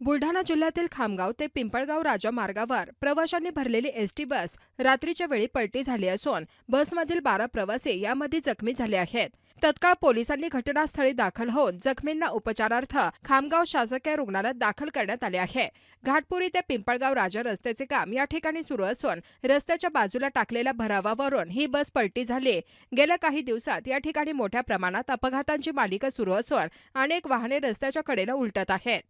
बुलढाणा जिल्ह्यातील खामगाव ते पिंपळगाव राजा मार्गावर प्रवाशांनी भरलेली एसटी बस रात्रीच्या वेळी पलटी झाली असून बसमधील बारा प्रवासी यामध्ये जखमी झाले आहेत. तत्काळ पोलिसांनी घटनास्थळी दाखल होऊन जखमींना उपचारार्थ खामगाव शासकीय रुग्णालयात दाखल करण्यात आले आहे. घाटपुरी ते पिंपळगाव राजा रस्त्याचे काम या ठिकाणी सुरू असून रस्त्याच्या बाजूला टाकलेल्या भरावावरून ही बस पलटी झाली. गेल्या काही दिवसात या ठिकाणी मोठ्या प्रमाणात अपघातांची मालिका सुरू असून अनेक वाहने रस्त्याच्या कडेला उलटत आहेत.